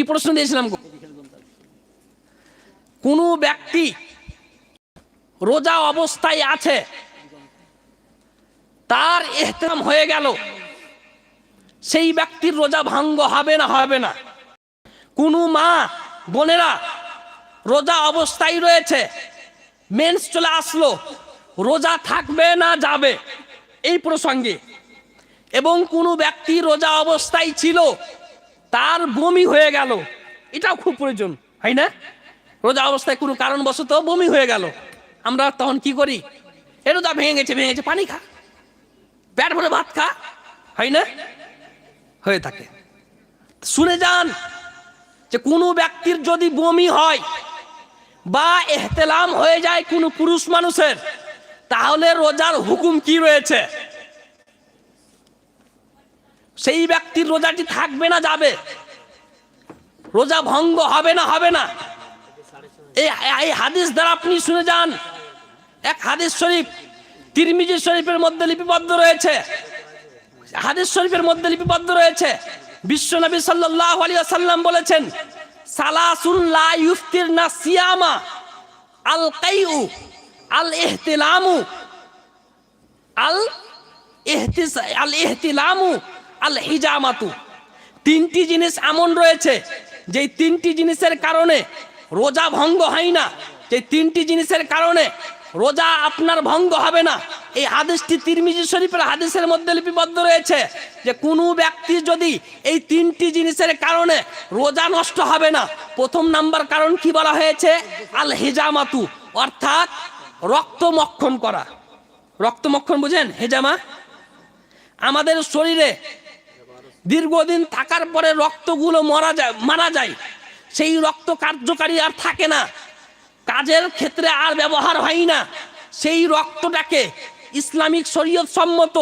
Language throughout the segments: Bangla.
কি প্রশ্ন দিয়েছিলাম? কোনো ব্যক্তি রোজা অবস্থায় আছে, তার এহতেরাম হয়ে গেল, সেই ব্যক্তির রোজা ভাঙ্গ হবে না হবে না। কোনো মা, বোনেরা রোজা অবস্থায় রয়েছে, মেন্স চলে আসলো, রোজা থাকবে না, যাবে। এই প্রসঙ্গে। এবং কোনো ব্যক্তি রোজা অবস্থায় ছিল তার বমি হয়ে গেল। এটাও খুব প্রয়োজন, হয় না? রোজা অবস্থায় কোনো কারণবশত বমি হয়ে গেল। আমরা তখন কি করি? এ রোজা ভেঙে গেছে ভেঙে গেছে, পানি খা। পেট ভরে ভাত খা, হয় না? হয়ে থাকে। শুনে যান যে কোনো ব্যক্তির যদি বমি হয় বা এহতেলাম হয়ে যায় কোনো পুরুষ মানুষের, তাহলে রোজার হুকুম কি রয়েছে? সেই ব্যক্তির রোজাটি থাকবে না, যাবে। রোজা ভঙ্গ হবে না হবে না। এই হাদিস দ্বারা আপনি শুনে যান। এক হাদিস শরীফ তিরমিজি শরীফের মধ্যে লিপিবদ্ধ রয়েছে। হাদিস শরীফের মধ্যে লিপিবদ্ধ রয়েছে। বিশ্বনবী সাল্লাল্লাহু আলাইহি ওয়াসাল্লাম বলেছেন ইফতির না সিয়ামা আল কাইউ আল আল আল আল হিজামাতু তিনটি জিনিস এমন রয়েছে যে তিনটি জিনিসের কারণে রোজা ভঙ্গ হয় না যে তিনটি জিনিসের কারণে রোজা আপনার ভঙ্গ হবে না। এই হাদিসটি তিরমিজি শরীফের হাদিসের মধ্যে লিপিবদ্ধ রয়েছে যে কোনো ব্যক্তি যদি এই তিনটি জিনিসের কারণে রোজা নষ্ট হবে না, প্রথম নাম্বার কারণ কি বলা হয়েছে? আল হেজামাতু অর্থাৎ রক্তমক্ষণ করা। রক্তমক্ষণ বুঝেন? হেজামা? আমাদের শরীরে দীর্ঘদিন থাকার পরে রক্তগুলো মরা যায়, মারা যায়। সেই রক্ত কার্যকারী আর থাকে না। কাজের ক্ষেত্রে আর ব্যবহার হয় না। সেই রক্তটাকে ইসলামিক শরীয়ত সম্মত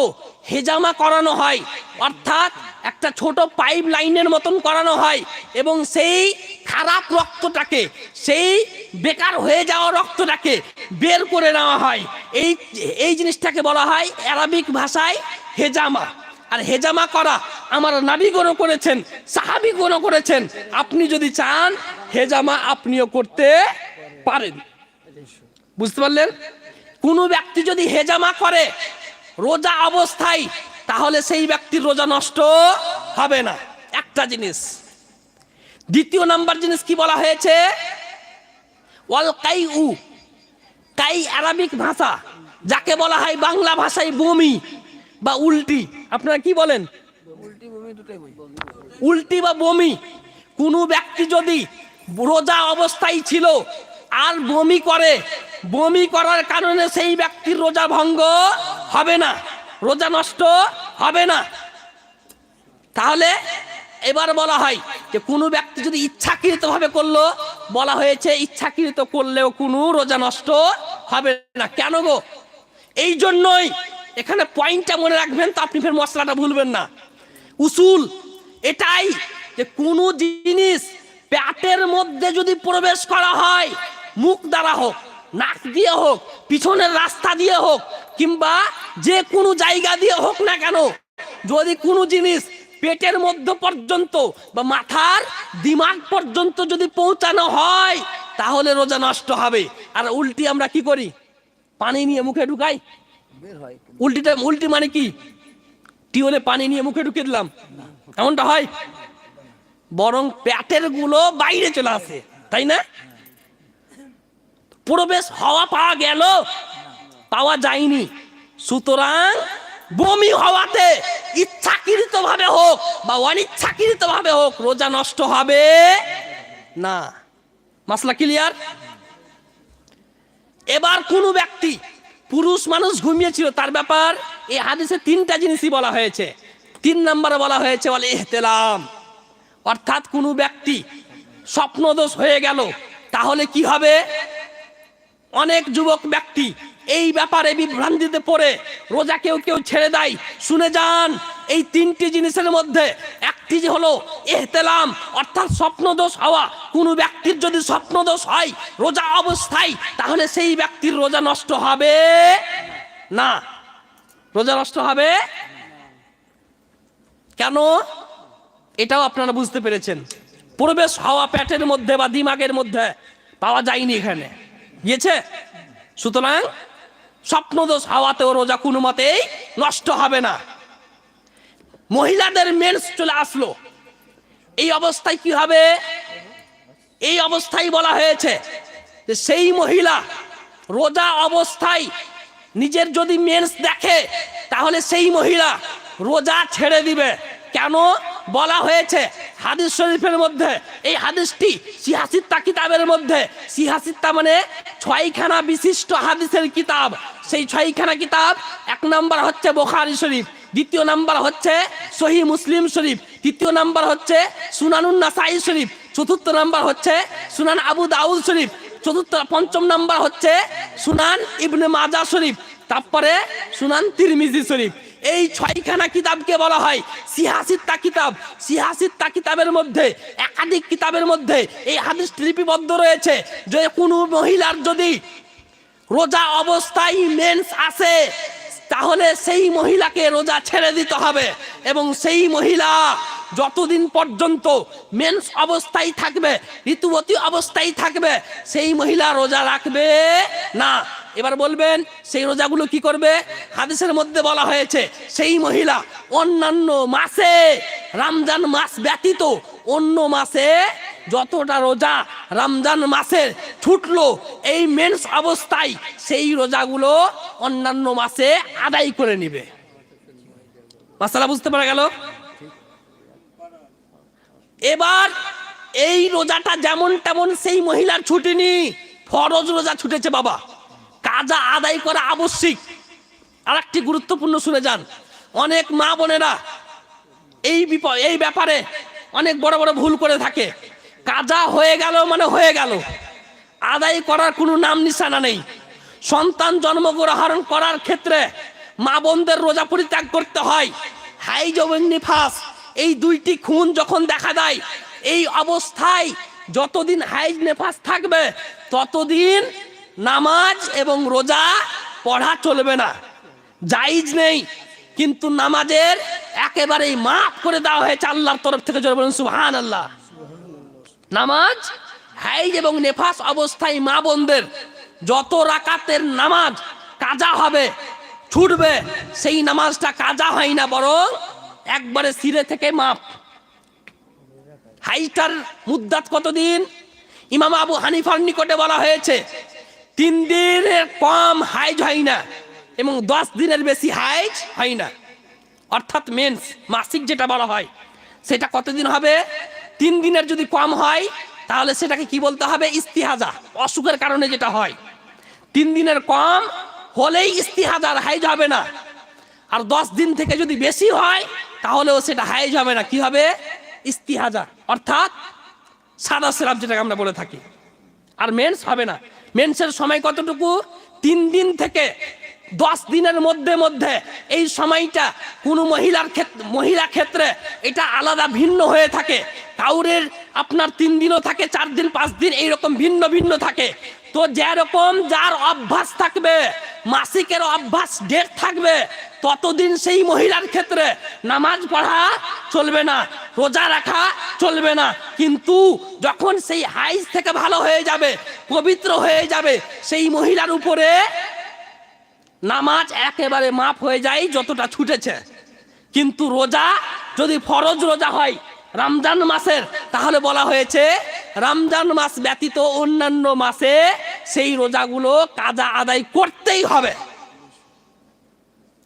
হেজামা করানো হয়। অর্থাৎ একটা ছোট পাইপ লাইনের মতন করানো হয় এবং সেই খারাপ রক্তটাকে, সেই বেকার হয়ে যাওয়া রক্তটাকে বের করে নেওয়া হয়। এই এই জিনিসটাকে বলা হয় অ্যারাবিক ভাষায় হেজামা। আর হেজামা করা আমার নাবিগণও করেছেন, সাহাবি সাহাবিগণও করেছেন। আপনি যদি চান, হেজামা আপনিও করতে পারেন। বুঝতে পারলেন? কোনো ব্যক্তি যদি হেজামা করে রোজা অবস্থায়, তাহলে সেই ব্যক্তির রোজা নষ্ট হবে না। একটা জিনিস। দ্বিতীয় নাম্বার জিনিস কি বলা হয়েছে? ওয়াল কাই উ কাই আরবিক ভাষা, যাকে বলা হয় বাংলা ভাষায় বমি। বা উল্টি, আপনারা কি বলেন? উল্টি বা বমি? কোনো ব্যক্তি যদি রোজা অবস্থায় ছিল, আর বমি করে, বমি করার কারণে সেই ব্যক্তির রোজা ভঙ্গ হবে না, রোজা নষ্ট হবে না। তাহলে এবার বলা হয় যে, কোনো ব্যক্তি যদি ইচ্ছাকৃত ভাবে করল, বলা হয়েছে ইচ্ছাকৃত করলেও কোনো রোজা নষ্ট হবে না। কেন গো? এই জন্যই এখানে পয়েন্টটা মনে রাখবেন তো আপনি ফের মশলাটা ভুলবেন না। উসুল, এটাই যে কোনো জিনিস পেটের মধ্যে যদি প্রবেশ করা হয়, মুখ দ্বারা হোক, নাক দিয়ে হোক, পিছনের রাস্তা দিয়ে হোক, কিংবা যে কোনো জায়গা দিয়ে হোক না কেন, যদি কোনো জিনিস পেটের মধ্য পর্যন্ত বা মাথার দিমাগ পর্যন্ত যদি পৌঁছানো হয়, তাহলে রোজা নষ্ট হবে। আর উল্টি আমরা কি করি? পানি নিয়ে মুখে ঢুকাই। উল্টিটা উল্টি মানে কি? টিউলে পানি নিয়ে মুখে ঢুকিয়ে দিলাম। এমনটা হয়? বরং প্যাটেরগুলো বাইরে চলে আসে, তাই না? প্রবেশ হওয়া পাওয়া গেল, পাওয়া যায়নি। সুতরাং বমি হওয়াতে ইচ্ছাকৃত ভাবে হোক বা অনিচ্ছাকৃত ভাবে হোক, রোজা নষ্ট হবে না। মাসলা ক্লিয়ার এবার কোনো ব্যক্তি পুরুষ মানুষ ঘুমিয়েছিল, তার ব্যাপার এই হাদিসে তিনটা জিনিসই বলা হয়েছে। তিন নম্বরে বলা হয়েছে, বলে এহতেলাম অর্থাৎ কোনো ব্যক্তি স্বপ্নদোষ হয়ে গেল, তাহলে কি হবে? অনেক যুবক ব্যক্তি এই ব্যাপারে বিভ্রান্তিতে পড়ে, রোজা কেউ কেউ ছেড়ে দেয়। শুনে যান, এই তিনটি জিনিসের মধ্যে যে হলো এহতেলাম, অর্থাৎ স্বপ্নদোষ হওয়া। কোনো ব্যক্তির যদি স্বপ্নদোষ হয়, রোজা অবস্থায়, তাহলে সেই ব্যক্তির রোজা নষ্ট হবে না। রোজা নষ্ট হবে কেন? এটাও আপনারা বুঝতে পেরেছেন। প্রবেশ হওয়া পেটের মধ্যে বা দিমাগের মধ্যে পাওয়া যায়নি এখানে। গিয়েছে? সুতরাং স্বপ্নদোষ হাওয়াতেও রোজা কোনো মতেই নষ্ট হবে না। মহিলাদের মেন্স চলে আসলো। এই অবস্থায় কি হবে? এই অবস্থায় বলা হয়েছে যে সেই মহিলা রোজা অবস্থায় নিজের যদি মেন্স দেখে, তাহলে সেই মহিলা রোজা ছেড়ে দিবে। কেন? বলা হয়েছে হাদিস শরীফের মধ্যে, এই হাদিসটি সিহাসিত্তা কিতাবের মধ্যে। সিহাসিত্তা মানে ছয়খানা বিশিষ্ট হাদিসের কিতাব। সেই ছয়খানা কিতাব, এক নম্বর হচ্ছে বোখারি শরীফ, দ্বিতীয় নাম্বার হচ্ছে সহি মুসলিম শরীফ, তৃতীয় নাম্বার হচ্ছে সুনানুন নাসাই শরীফ, চতুর্থ নাম্বার হচ্ছে সুনান আবু দাউদ শরীফ, চতুর্থ, পঞ্চম নাম্বার হচ্ছে সুনান ইবনে মাজা শরীফ, তারপরে সুনান তিরমিজি শরীফ। এই ছয়খানা কিতাবকে বলা হয় সিহাসিত্তা কিতাব। সিহাসিত্তা কিতাবের মধ্যে, একাধিক কিতাবের মধ্যে এই হাদিস লিপিবদ্ধ রয়েছে যে কোনো মহিলার যদি রোজা অবস্থায় মেন্স আসে তাহলে সেই মহিলাকে রোজা ছেড়ে দিতে হবে এবং সেই মহিলা যতদিন পর্যন্ত মেন্স অবস্থায় থাকবে, ঋতুবতী অবস্থায় থাকবে, সেই মহিলা রোজা রাখবে না। এবার বলবেন, সেই রোজাগুলো কি করবে? হাদিসের মধ্যে বলা হয়েছে, সেই মহিলা অন্যান্য মাসে, রমজান মাস ব্যতীত অন্য মাসে যতটা রোজা রমজান মাসের ছুটলো, এই মেন্স অবস্থায় সেই রোজাগুলো অন্যান্য মাসে আদায় করে নিবে। মাসালা বুঝতে পারা গেল? এবার এই রোজাটা যেমন তেমন সেই মহিলার ছুটিনি, ফরজ রোজা ছুটেছে বাবা। কাজা আদায় করা আবশ্যিক। আর একটি গুরুত্বপূর্ণ শুনে যান। অনেক মা বোনেরা এই বিপদ, এই ব্যাপারে অনেক বড় বড় ভুল করে থাকে। কাজা হয়ে গেল মানে হয়ে গেল। আদায় করার কোনো নাম নিশানা নেই। সন্তান জন্মগ্রহণ করার ক্ষেত্রে মা বোনদের রোজা পরিত্যাগ করতে হয়। হাইজ এবং নিফাস, এই দুইটি খুন যখন দেখা দেয়, এই অবস্থায় যতদিন হাইজ নেফাস থাকবে, ততদিন নামাজ এবং রোজা পড়া চলবে না। জাইজ নেই, কিন্তু নামাজের একেবারেই মাফ করে দেওয়া হয়েছে আল্লাহর তরফ থেকে, জোরে বলুন সুবহান আল্লাহ নামাজ হাইজ এবং নেফাস অবস্থায় মা বোনদের যত রাকাতের নামাজ কাজা হবে, ছুটবে, সেই নামাজটা কাজা হয় না, বরং একবারে সিরে থেকে মাপ হাইটার মুদ্দাত কতদিন? ইমাম আবু হানিফার নিকটে বলা হয়েছে তিন দিনের কম হাইজ হয় না এবং দশ দিনের বেশি হাইজ হয় না। অর্থাৎ মেন্স মাসিক যেটা বলা হয়, সেটা কতদিন হবে? তিন দিনের যদি কম হয়, তাহলে সেটাকে কি বলতে হবে? ইস্তিহাজা, অসুখের কারণে যেটা হয়। তিন দিনের কম হলেই ইস্তিহাজার হাইজ হবে না। আর দশ দিন থেকে যদি বেশি হয়, তাহলেও সেটা হাইজ হবে না। কি হবে? ইস্তিহাজা। অর্থাৎ সাদা সেরাপ যেটাকে আমরা বলে থাকি। আর মেন্স হবে না। মেন্সের সময় কতটুকু? তিন দিন থেকে। দশ দিনের মধ্যে মধ্যে এই সময়টা কোনো মহিলার ক্ষেত্রে মহিলা ক্ষেত্রে এটা আলাদা ভিন্ন হয়ে থাকে। কাউরের আপনার তিন দিনও থাকে, চার দিন, পাঁচ দিন এইরকম ভিন্ন ভিন্ন থাকে। তো যেরকম যার অভ্যাস থাকবে, মাসিকের অভ্যাস ডেট থাকবে, ততদিন সেই মহিলার ক্ষেত্রে নামাজ পড়া চলবে না, রোজা রাখা চলবে না। কিন্তু যখন সেই হাইজ থেকে ভালো হয়ে যাবে, পবিত্র হয়ে যাবে, সেই মহিলার উপরে নামাজ একেবারে মাফ হয়ে যায় যতটা ছুটেছে। কিন্তু রোজা যদি ফরজ রোজা হয়, রমজান মাসের, তাহলে বলা হয়েছে রমজান মাস ব্যতীত অন্যান্য মাসে সেই রোজাগুলো কাজা আদায় করতেই হবে।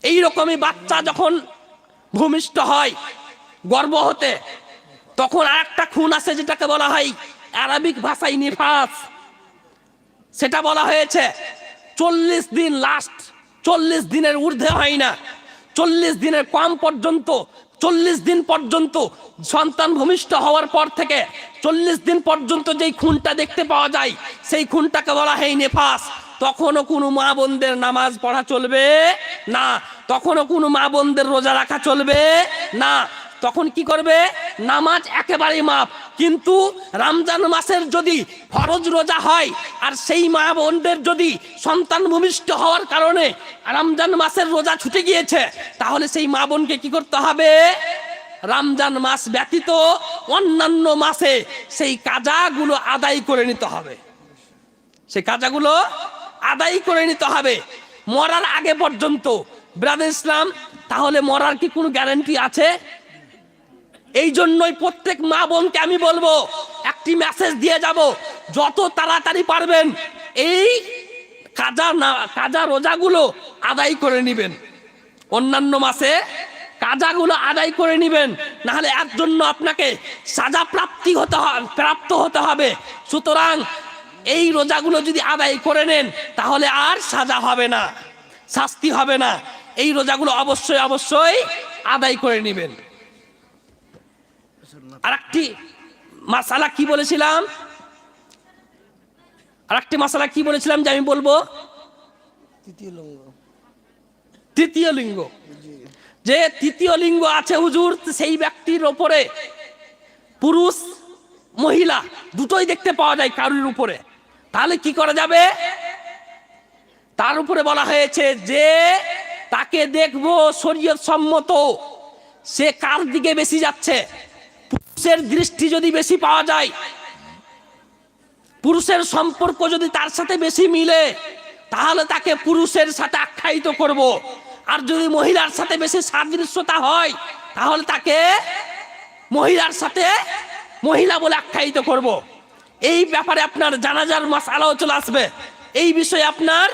এই রকমই বাচ্চা যখন ভূমিষ্ঠ হয়, গর্ব হতে, তখন আর একটা খুন আছে যেটাকে বলা হয় আরবিক ভাষায় নিফাস। সেটা বলা হয়েছে, চল্লিশ দিন লাস্ট চল্লিশ দিনের ঊর্ধ্বে হয় না। চল্লিশ দিনের কম পর্যন্ত, চল্লিশ দিন পর্যন্ত সন্তান ভূমিষ্ঠ হওয়ার পর থেকে চল্লিশ দিন পর্যন্ত যেই খুনটা দেখতে পাওয়া যায়, সেই খুনটাকে বলা হয় নেফাস। তখনও কোনো মা বোনদের নামাজ পড়া চলবে না, তখনও কোনো মা বোনদের রোজা রাখা চলবে না তখন কি করবে? নামাজ একেবারেই মাপ কিন্তু রমজান মাসের যদি ফরজ রোজা হয়, আর সেই মা বোনদের যদি সন্তান ভূমিষ্ঠ হওয়ার কারণে রমজান মাসের রোজা ছুটে গিয়েছে, তাহলে সেই মা বোনকে কি করতে হবে? রমজান মাস ব্যতীত অন্যান্য মাসে সেই কাজাগুলো আদায় করে নিতে হবে। সেই কাজাগুলো আদায় করে নিতে হবে। মরার আগে পর্যন্ত। ব্রাদার ইসলাম, তাহলে মরার কি কোনো গ্যারান্টি আছে? এই জন্যই প্রত্যেক মা বোনকে আমি বলব, একটি মেসেজ দিয়ে যাব, যত তাড়াতাড়ি পারবেন এই কাজা না, কাজা রোজাগুলো আদায় করে নেবেন। অন্যান্য মাসে কাজাগুলো আদায় করে নেবেন, নাহলে এর জন্য আপনাকে সাজা প্রাপ্তি হতে প্রাপ্ত হতে হবে। সুতরাং এই রোজাগুলো যদি আদায় করে নেন, তাহলে আর সাজা হবে না, শাস্তি হবে না। এই রোজাগুলো অবশ্যই অবশ্যই আদায় করে নেবেন। আর একটি মাসালা কি বলেছিলাম? আর একটি মাসালা কি বলেছিলাম যে আমি বলব? তৃতীয় লিঙ্গ। তৃতীয় লিঙ্গ। যে তৃতীয় লিঙ্গ আছে হুজুর সেই ব্যক্তির ওপরে পুরুষ মহিলা দুটোই দেখতে পাওয়া যায় কারুর উপরে। তাহলে কি করা যাবে? তার উপরে বলা হয়েছে যে তাকে দেখব শরীয়ত সম্মত সে কার দিকে বেশি যাচ্ছে? পুরুষের দৃষ্টি যদি বেশি পাওয়া যায়, পুরুষের সম্পর্ক যদি তার সাথে বেশি মিলে, তাহলে তাকে পুরুষের সাথে আখ্যায়িত করব। আর যদি মহিলার সাথে বেশি সাদৃশ্যতা হয়, তাহলে তাকে মহিলার সাথে মহিলা বলে আখ্যায়িত করব। এই ব্যাপারে আপনার জানাজার মাসালাও চলে আসবে। এই বিষয়ে আপনার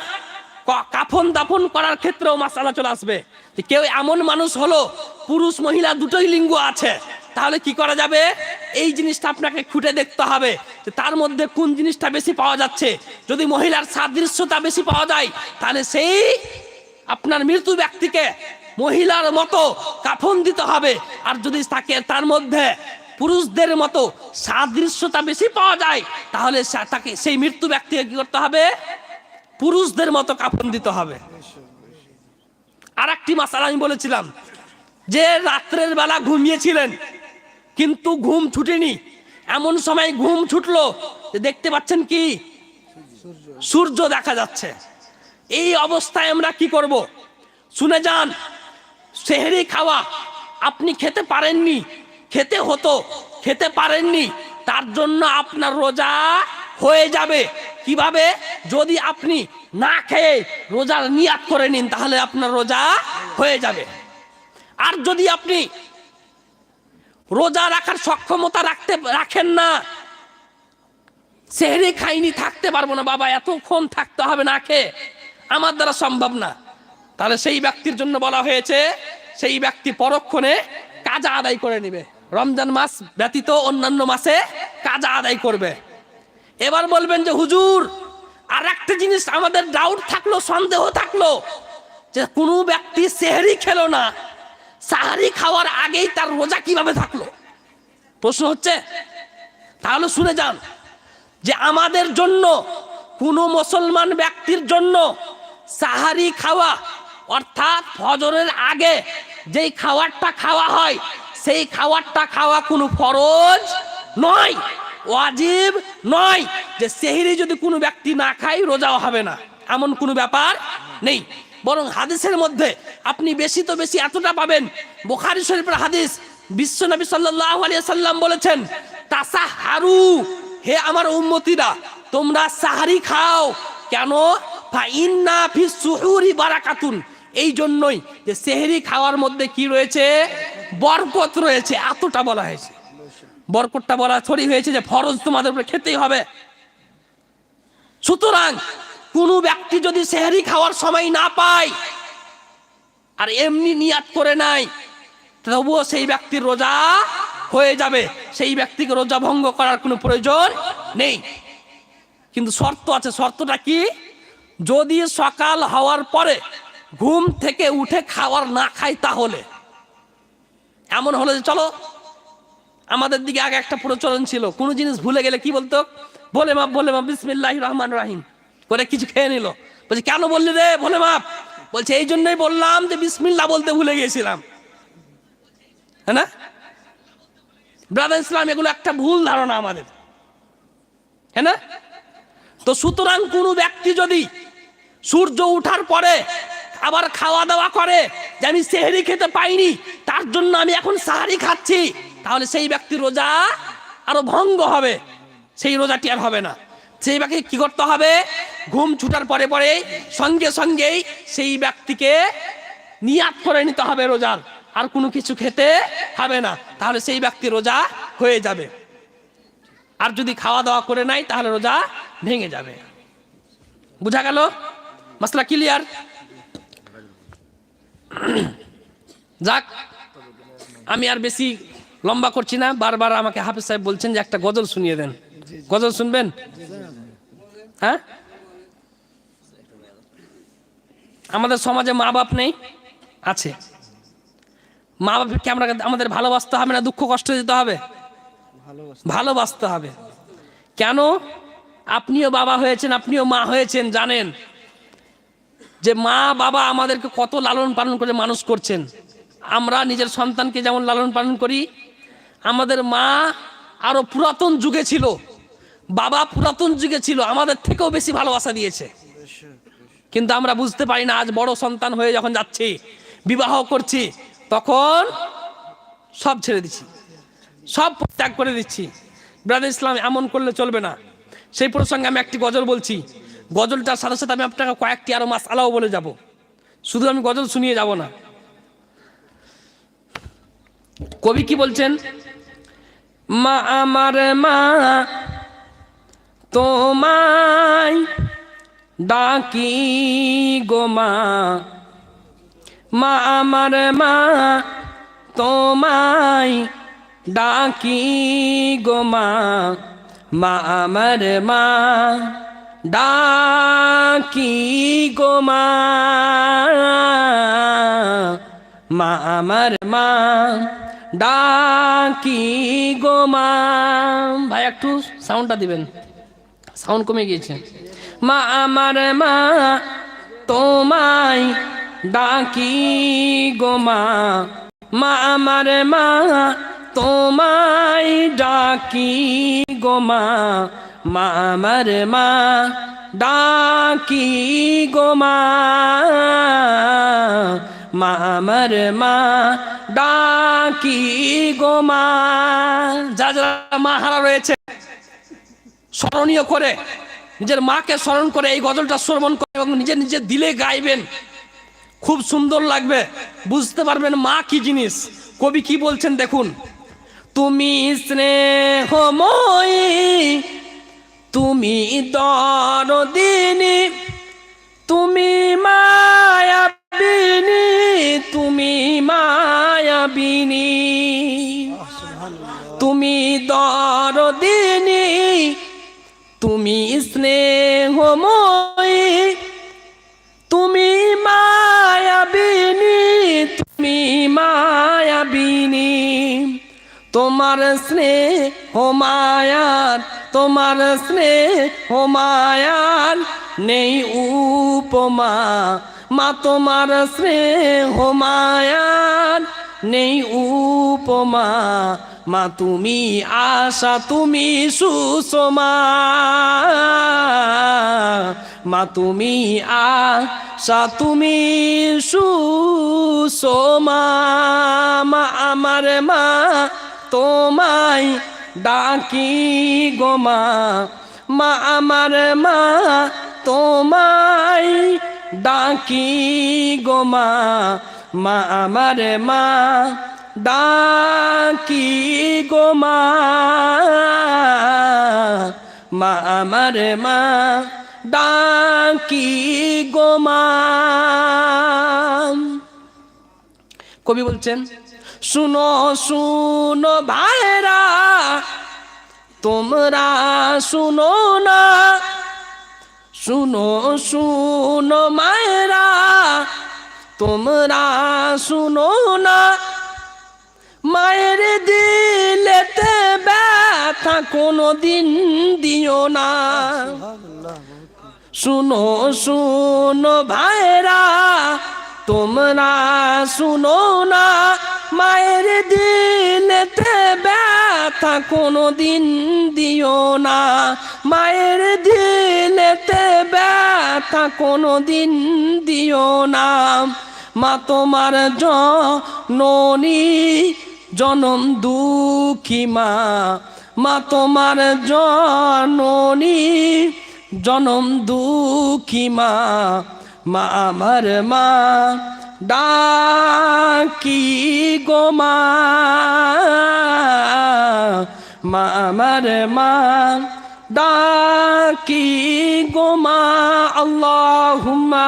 কাফন দাফন করার ক্ষেত্রেও মাসালা চলে আসবে। কেউ এমন মানুষ হলো, পুরুষ মহিলা দুটোই লিঙ্গ আছে। তাহলে কি করা যাবে? এই জিনিসটা আপনাকে খুঁটে দেখতে হবে যে তার মধ্যে কোন জিনিসটা বেশি পাওয়া যাচ্ছে। যদি মহিলার সাদৃশ্যতা বেশি পাওয়া যায়, তাহলে সেই আপনার মৃত্যু ব্যক্তিকে মহিলার মতো কাফন দিতে হবে। আর যদি তাকে তার মধ্যে পুরুষদের মতো সাদৃশ্যতা বেশি পাওয়া যায়, তাহলে তাকে সেই মৃত্যু ব্যক্তিকে কি করতে হবে? পুরুষদের মতো কাফন দিতে হবে। আর একটি মাসাল আমি বলেছিলাম যে রাত্রের বেলা ঘুমিয়েছিলেন, কিন্তু ঘুম ছুটেনি। এমন সময় ঘুম ছুটলো দেখতে পাচ্ছেন কি? সূর্য দেখা যাচ্ছে। এই অবস্থায় আমরা কি করব? শুনে যান, সেহেরি খাওয়া আপনি খেতে পারেননি, খেতে হতো, খেতে পারেননি, তার জন্য আপনার রোজা হয়ে যাবে। কীভাবে? যদি আপনি না খেয়ে রোজার নিয়াত করে নিন, তাহলে আপনার রোজা হয়ে যাবে। আর যদি আপনি রোজা রাখার সক্ষমতা রাখতে, রাখেন না, সেহরি খাইনি থাকতে পারব না, বাবা, এতক্ষণ থাকতে হবে না খেয়ে। আমার দ্বারা সম্ভব না। তাহলে সেই ব্যক্তির জন্য বলা হয়েছে, সেই ব্যক্তি পরক্ষণে কাজা আদায় করে নেবে। রমজান মাস ব্যতীত অন্যান্য মাসে কাজা আদায় করবে। এবার বলবেন যে, হুজুর, আর একটা জিনিস আমাদের ডাউট থাকল, সন্দেহ থাকল, যে কোনো ব্যক্তি সেহরি খেলো না। সাহারি খাওয়ার আগেই তার রোজা কীভাবে থাকল? প্রশ্ন হচ্ছে, তাহলে শুনে যান যে আমাদের জন্য, কোনো মুসলমান ব্যক্তির জন্য সাহারি খাওয়া, অর্থাৎ ফজরের আগে যেই খাবারটা খাওয়া হয়, সেই খাবারটা খাওয়া কোনো ফরজ নয়, ওয়াজিব নয় যে সেহরি যদি কোনো ব্যক্তি না খায়, রোজাও হবে না। এমন কোনো ব্যাপার নেই। বরং হাদিসের মধ্যে আপনি বেশি তো বেশি এতটা পাবেন। বোখারি শরীফের হাদিস সাল্লাহ আলিয়া সাল্লাম বলেছেন তাসা হারু হে আমার উম্মতিরা, তোমরা সাহারি খাও। কেন? এই জন্যই যে সেহরি খাওয়ার মধ্যে কি রয়েছে? বরকত রয়েছে, এতটা বলা হয়েছে। বরকতটা বলা ছড়ি হয়েছে যে ফরজ তোমাদের উপরে খেতেই হবে। সুতরাং কোনো ব্যক্তি যদি সেহরি খাওয়ার সময় না পায় আর এমনি নিয়াত করে নাই, তবুও সেই ব্যক্তির রোজা হয়ে যাবে। সেই ব্যক্তিকে রোজা ভঙ্গ করার কোনো প্রয়োজন নেই। কিন্তু শর্ত আছে, শর্তটা কি? যদি সকাল হওয়ার পরে ঘুম থেকে উঠে খাওয়ার না খাই তাহলে। এমন হলো যে চলো, আমাদের দিকে আগে একটা প্রচলন ছিল, কোনো জিনিস ভুলে গেলে কি বলতো? বলে মা বলে মা বিসমিল্লাহ রহমান রাহিম। করে কিছু খেয়ে নিল। বলছে, কেন বললি রে বলে মাপ বলছে, এই জন্যই বললাম যে বিসমিল্লা বলতে ভুলে গিয়েছিলাম। হ্যাঁ না? ব্রাদার ইসলাম, এগুলো একটা ভুল ধারণা আমাদের। হ্যাঁ না? তো সুতরাং কোনো ব্যক্তি যদি সূর্য উঠার পরে আবার খাওয়া দাওয়া করে যে আমি সেহেরি খেতে পাইনি, তার জন্য আমি এখন সাহারি খাচ্ছি, তাহলে সেই ব্যক্তি রোজা আরও ভঙ্গ হবে। সেই রোজাটি আর হবে না। সেই ব্যক্তিকে কি করতে হবে? ঘুম ছুটার পরে পরে সঙ্গে সঙ্গেই সেই ব্যক্তিকে নিয়াত করে নিতে হবে রোজার। আর কোনো কিছু খেতে হবে না। তাহলে সেই ব্যক্তি রোজা হয়ে যাবে। আর যদি খাওয়া দাওয়া করে নাই, তাহলে রোজা ভেঙে যাবে। বুঝা গেল? মশলা ক্লিয়ার? যাক, আমি আর বেশি লম্বা করছি না। বারবার আমাকে হাফিজ সাহেব বলছেন যে একটা গজল শুনিয়ে দেন। গজল শুনবেন? হ্যাঁ? আমাদের সমাজে মা বাপ নেই? আছে। মা বাপকে আমরা আমাদের ভালোবাসতে হবে না দুঃখ কষ্ট দিতে হবে? ভালোবাসতে হবে। কেন? আপনিও বাবা হয়েছেন আপনিও মা হয়েছেন জানেন? যে মা বাবা আমাদেরকে কত লালন পালন করে মানুষ করছেন। আমরা নিজের সন্তানকে যেমন লালন পালন করি আমাদের মা আরও পুরাতন যুগে ছিল। বাবা পুরাতন যুগে ছিল, আমাদের থেকেও বেশি ভালোবাসা দিয়েছে। কিন্তু আমরা বুঝতে পারি না, আজ বড় সন্তান হয়ে যখন যাচ্ছি, বিবাহ করছি, তখন সব ছেড়ে দিচ্ছি। সব ত্যাগ করে দিচ্ছি। ব্রাদার ইসলাম, এমন করলে চলবে না। সেই প্রসঙ্গে আমি একটি গজল বলছি। গজলটার সাথে সাথে আমি আপনাকে কয়েকটি আরও মাস আলাও বলে যাব। শুধু আমি গজল শুনিয়ে যাব না। কবি কি বলছেন? মা আমার মা তোমায় ডাকি গোমা মা। আমার মা, তোমায় ডাকি গোমা মা। আমার মা, ডাকি গোমা মা। আমার মা, ডাকি গোমা ভাই, একটু সাউন্ডটা দিবেন। সাউন্ড কমে গিয়েছে। মা, আমার মা, তোমায় ডাকি গো মা। আমার মা, তোমায় ডাকি গো মা। মা, আমার মা, ডাকি গো মা। মা, আমার মা, ডাকি গো মা। যা যারা মা, হারা রয়েছে। স্মরণীয় করে, নিজের মাকে স্মরণ করে, এই গজলটা শ্রবণ করে এবং নিজে নিজে দিলে গাইবেন। খুব সুন্দর লাগবে, বুঝতে পারবেন মা কি জিনিস। কবি কি বলছেন দেখুন, তুমি স্নেহময়ী তুমি দরদিনী, তুমি মায়াবিনী তুমি মায়াবিনী, তুমি দরদিনী তুমি স্নেহময়ী তুমি মায়াবিনী তুমি মায়াবিনী। তোমার স্নেহ মায়ার, তোমার স্নেহ মায়ার নেই উপমা। মা, তোমার স্নেহ মায়ার নেই উপমা। মা, তুমি আশা, তুমি সুষমা। মা, তুমি আশা, তুমি সুষমা। মা, আমার মা, তোমায় ডাকি গোমা মা। আমার মা, তোমায় ডাকি গো মা আমার মা, ডাকি গো মা। মা আমার মা, ডাকি গো মা। কবি বলছেন, শুনো শুনো ভাইরা তোমরা শুনো না। শুনো শুনো মায়েরা তোমরা শুনো না। মায়ের দিলেতে ব্যথা কোনো দিন দিও না। শুনো শুনো ভাইরা, তোমরা শুনো না। মায়ের দিলেতে ব্যথা কোনো দিন দিও না। মায়ের দিলেতে ব্যথা কোনো দিন দিও না। মা তোমার জননী, জনম দুঃখী মা। মা তোমার জননী, জনম দুঃখী মা। মা আমার মা, ডাকি গো মা। মা আমার মা, ডাকি গো মা। আল্লাহুম্মা।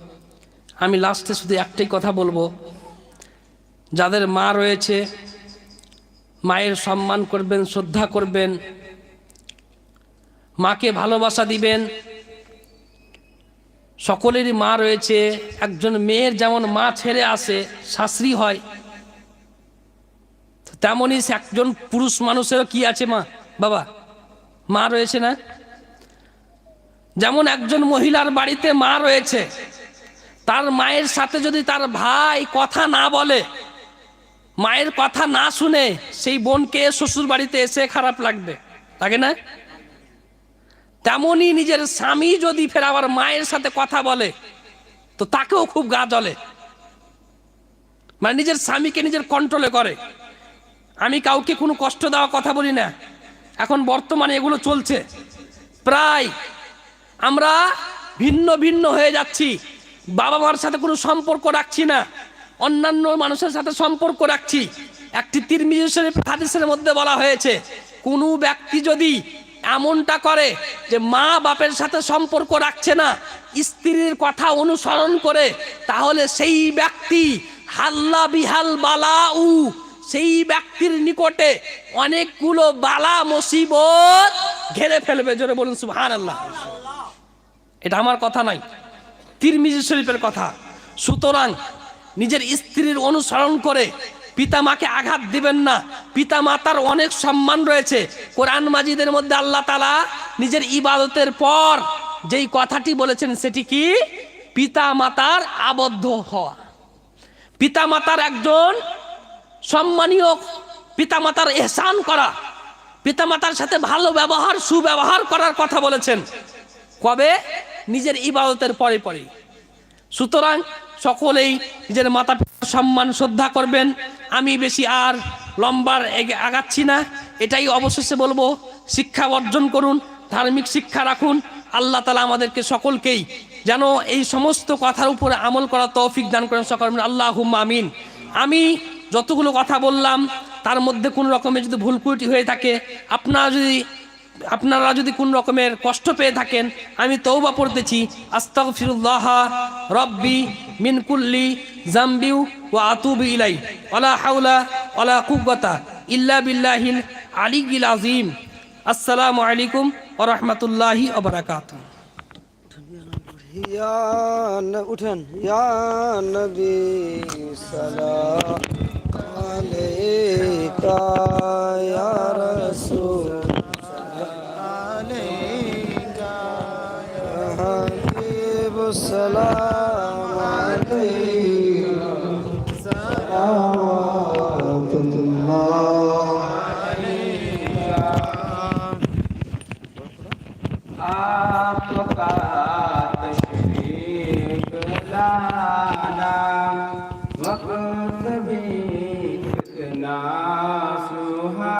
আমি লাস্টে শুধু একটাই কথা বলব। যাদের মা রয়েছে, মায়ের সম্মান করবেন, শ্রদ্ধা করবেন, মাকে ভালোবাসা দিবেন, সকলেরই মা রয়েছে, একজন মেয়ের যেমন মা ছেড়ে আসে, শাস্ত্রী হয় তেমনই একজন পুরুষ মানুষেরও কি আছে মা? বাবা, মা রয়েছে না? যেমন একজন মহিলার বাড়িতে মা রয়েছে তার মায়ের সাথে যদি তার ভাই কথা না বলে, মায়ের কথা না শুনে সেই বোনকে শ্বশুর বাড়িতে এসে খারাপ লাগবে, লাগে না? তেমনই নিজের স্বামী যদি ফের আবার মায়ের সাথে কথা বলে, তো তাকেও খুব গা জ্বলে। মানে নিজের স্বামীকে নিজের কন্ট্রোলে করে। আমি কাউকে কোনো কষ্ট দেওয়া কথা বলি না। এখন বর্তমানে এগুলো চলছে। প্রায় আমরা ভিন্ন ভিন্ন হয়ে যাচ্ছি। বাবা মার সাথে কোনো সম্পর্ক রাখছি না। অন্যান্য মানুষের সাথে সম্পর্ক রাখছি। একটি তিরমিজি শরীফ হাদিসের মধ্যে বলা হয়েছে, কোনো ব্যক্তি যদি এমনটা করে যে মা বাপের সাথে সম্পর্ক রাখছে না, স্ত্রীর কথা অনুসরণ করে, তাহলে সেই ব্যক্তি হাল্লা বিহাল বালা উ সেই ব্যক্তির নিকটে অনেকগুলো বালা মুসিবত ঘেরে ফেলবে। জোরে বলুন সুবহান আল্লাহ এটা আমার কথা নয়। তিরমিজি শরীফের কথা। সুতরাং নিজের স্ত্রীর অনুসরণ করে পিতা মাকে আঘাত দিবেন না। পিতা মাতার অনেক সম্মান রয়েছে। কোরআন মাজিদের মধ্যে আল্লাহ তালা নিজের ইবাদতের পর যেই কথাটি বলেছেন সেটি কি? পিতা মাতার আবদ্ধ হওয়া। পিতা মাতার একজন সম্মানীয় পিতামাতার এহসান করা। পিতামাতার সাথে ভালো ব্যবহার, সুব্যবহার করার কথা বলেছেন। কবে? নিজের ইবাদতের পরে পরে। সুতরাং সকলেই নিজের মাতা পিতার সম্মান, শ্রদ্ধা করবেন। আমি বেশি আর লম্বার আগাচ্ছি না। এটাই অবশেষে বলব, শিক্ষা অর্জন করুন, ধার্মিক শিক্ষা রাখুন। আল্লাহ তালা আমাদেরকে সকলকেই যেন এই সমস্ত কথার উপরে আমল করা তৌফিক দান করেন সকল আল্লাহ আমিন। আমি যতগুলো কথা বললাম, তার মধ্যে কোন রকমের যদি ভুল ত্রুটি হয়ে থাকে, আপনারা যদি আপনারা যদি কোন রকমের কষ্ট পেয়ে থাকেন, আমি তৌবা পড়তেছি আস্তাক ফিরুল্লাহ রব্বি মিনকুল্লি জাম্বিউ ও আতুব ইলাই অলা হাউলা অলা কুব্বতা ইল্লা বিল্লাহিল আলিগিল আজিম আসসালামু আলাইকুম ও রহমতুল্লাহি অবরাকাত উঠেন। নবী সালাম আলাইকা, ইয়া हबीब सलाम अलैका सलावतुल्लाह आपका तशरीफ लाना